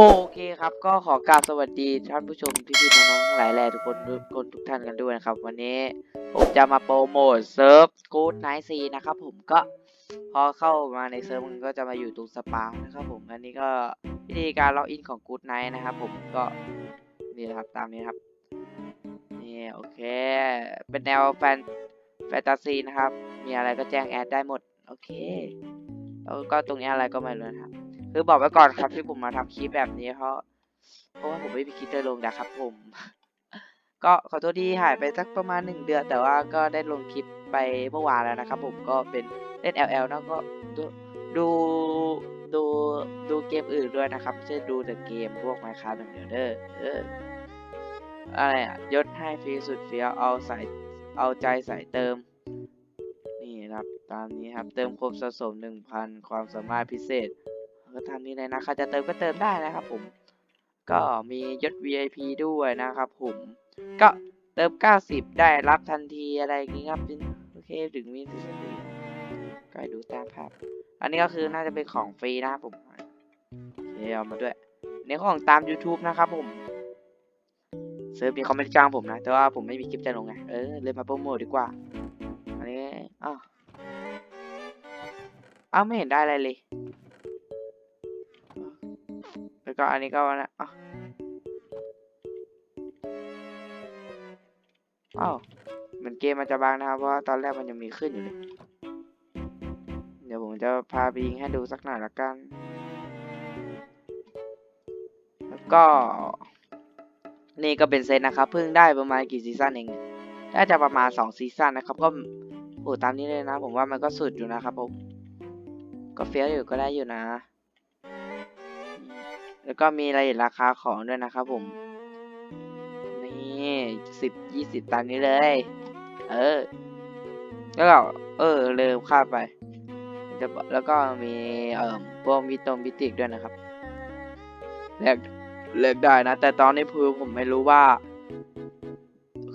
โอเคครับก็ขอกราบสวัสดีท่านผู้ชมพี่ๆน้องๆทั้งหลายแหล่ทุกคนทุกคนทุกท่านกันด้วยนะครับ วันนี้ผมจะมาโปรโมทเซิร์ฟกู๊ดไนท์ซีนะครับผมก็พอเข้ามาในเซิร์ฟมันก็จะมาอยู่ตรงสปานะครับผมอันนี้ก็วิธีการล็อกอินของกู๊ดไนท์นะครับผมก็นี่นะครับตามนี้ครับนี่โอเค เป็นแนวแฟนแฟนตาซีนะครับ มีอะไรก็แจ้งแอดได้หมด โอเคแล้วก็ตรงนี้อะไรก็ไม่รู้นะครับ คือบอกไว้ก่อนครับที่ผมมาทำคลิปแบบนี้เพราะเพราะว่าผมไม่มีคลิปจะลงนะครับผม ก็ขอโทษที่หายไปสักประมาณหนึ่งเดือน แต่ว่าก็ได้ลงคลิปไปเมื่อวานแล้วนะครับผมก็เป็นเล่น LL เนอะก็ดูดูดูดูเกมอื่นด้วยนะครับไม่ใช่ดูแต่เกมพวก Minecraft อย่างเดียวเด้อเอออะไรอะยศให้ฟรีสุดเฟี้ยวเอาใส่เอาใจใส่เติม นี่นะครับตามนี้ครับเติมครบสะสม 1,000 ความสามารถพิเศษ ก็ทำนี้เลยนะใครจะเติมก็เติมได้นะครับผม ก็มียศ VIP ด้วยนะครับผม ก็เติม 90 ได้รับทันทีอะไรอย่างงี้ครับโอเคถึงมีทฤษฎีก็ให้ดูตามภาพ อันนี้ก็คือน่าจะเป็นของฟรีนะครับผมโอเคเอามาด้วยอันนี่ของตาม YouTube นะครับผมเซิร์ฟนี้เขาไม่ได้จ้างผมนะ แต่ว่าผมไม่มีคลิปจะลงไง เออ เลยมาโปรโมทดีกว่า อันนี้อ้าวอ้าวไม่เห็นได้อะไรเลย ก็อันนี้ก็นะอ้าวอ้าวเหมือนเกมมันจะบางนะครับเพราะว่าตอนแรกมันยังมีขึ้นอยู่เลย เดี๋ยวผมจะพาไปยิงให้ดูสักหน่อยละกัน แล้วก็ นี่ก็เป็นเซตนะครับ เพิ่งได้ประมาณกี่ซีซั่นเองน่าจะประมาณสองซีซั่นนะครับ ก็โอ้ตามนี้เลยนะ ผมว่ามันก็สุดอยู่นะครับผมก็เฟี้ยวอยู่ก็ได้อยู่นะ แล้วก็มีรายละเอียดราคาของด้วยนะครับผม นี่สิบยี่สิบตามนี้เลย เออ แล้วก็เออเลืมข้าไป แล้วก็มีเอ่อพวกมิตรงมิติกด้วยนะครับเลือกเลือกได้นะ แต่ตอนนี้คือผมไม่รู้ว่า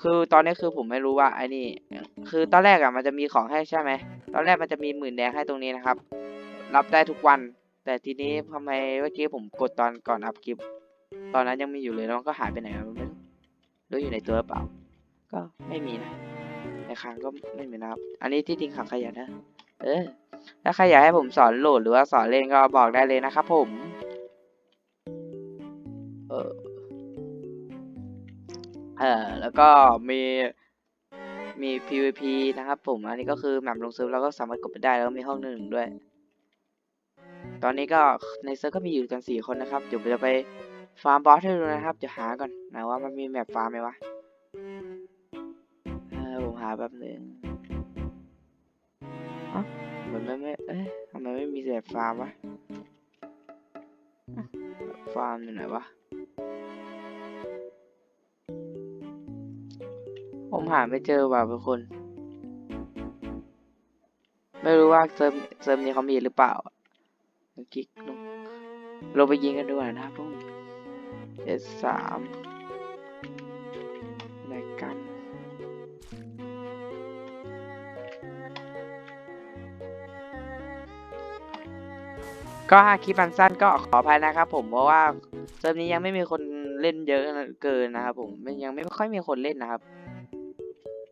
คือตอนนี้คือผมไม่รู้ว่าไอ้นี่ คือตอนแรกอะมันจะมีของให้ใช่ไหม ตอนแรกมันจะมีหมื่นแดงให้ตรงนี้นะครับ รับได้ทุกวัน แต่ทีนี้ทำไมเมื่อกี้ผมกดตอนก่อนอัพคลิป ตอนนั้นยังมีอยู่เลยแล้วมันก็หายไปไหนแล้วไม่รู้หรืออยู่ในตัวหรือเปล่า ก็ไม่มีนะในคลังก็ไม่มีนะครับ อันนี้ที่ทิ้งขังขยะนะ เออ ถ้าใครอยากให้ผมสอนโหลดหรือว่าสอนเล่นก็บอกได้เลยนะครับผม เออเออแล้วก็มีมี PVP นะครับผม อันนี้ก็คือแมปลงเซิร์ฟเราก็สามารถกดไปได้แล้วก็มีห้องหนึ่งด้วย ตอนนี้ก็ในเซิร์ฟก็มีอยู่กันสี่คนนะครับ เดี๋ยวจะไปฟาร์มบอสให้ดูนะครับจะหาก่อนนะว่ามันมีแมปฟาร์มไหมวะ เออผมหาแบบหนึ่งอ้าเหมือนไม่ไม่ เอ๊ะทำไมไม่มีแบบฟาร์มวะอะฟาร์มอยู่ไหนวะ ผมหาไม่เจอว่ะทุกคน ไม่รู้ว่าเซิร์ฟเซิร์ฟนี้เขามีหรือเปล่า เมื่อกี้ลงลงไปยิงกันดีกว่านะครับทุกเอสสามไหนกันก็หากคลิปมันสั้นก็ขออภัยนะครับผมเพราะว่าเซิร์ฟนี้ยังไม่มีคนเล่นเยอะเกินนะครับผมมันยังไม่ค่อยมีคนเล่นนะครับ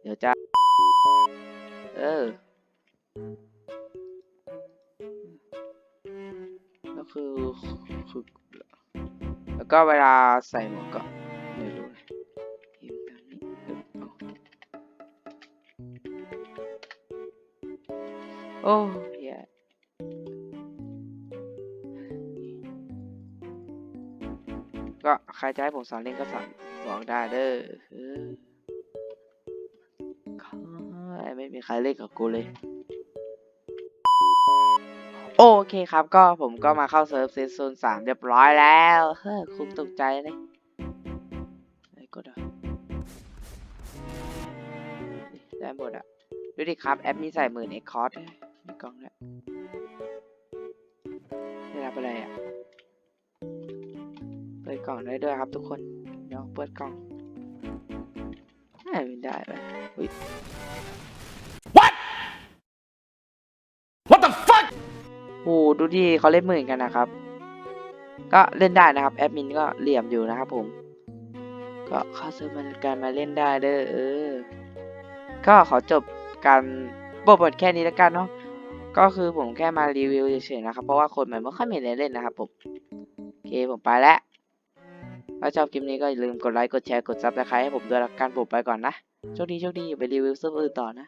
เดี๋ยวจะ เออ คือคือแล้วก็เวลาใส่หมวกก็ไม่รู้เลยพิมพ์แบบนี้ปึ๊บเอาโอ้ยแย่ก็ใครจะให้ผมสอนเล่นก็สอนบอกได้เด้อไม่มีใครเล่นกับกูเลย เคครับ ก็ผมก็มาเข้าเซิร์ฟเซตโซนสามเรียบร้อยแล้ว เฮ้ยคุ้มตกใจเลยไอ้กดอะได้หมดอะ ดูดิครับ แอปมีใส่หมื่นเอ็กคอร์ดมีกล่องแล้วได้รับอะไรอะ เปิดกล่องได้ด้วยครับทุกคนเดี๋ยวเปิดกล่องไม่ได้เลยอุ๊ย โอ้ดูดิเขาเล่นหมื่นกันนะครับ ก็เล่นได้นะครับ แอดมินก็เหลี่ยมอยู่นะครับผม ก็เข้าซื้อมันการมาเล่นได้เด้อเออ ก็ขอจบการโปรโมทแค่นี้แล้วกันเนาะ ก็คือผมแค่มารีวิวเฉยๆนะครับ เพราะว่าคนมันไม่ค่อยมีอะไรเล่นนะครับผม โอเคผมไปแล้ว ถ้าชอบคลิปนี้ก็อย่าลืมกดไลค์ กดแชร์ กดซับสไครต์ให้ผมด้วยละกันผมไปก่อนนะ โชคดีโชคดีอย่าไปรีวิวเซิร์ฟอื่นต่อนะ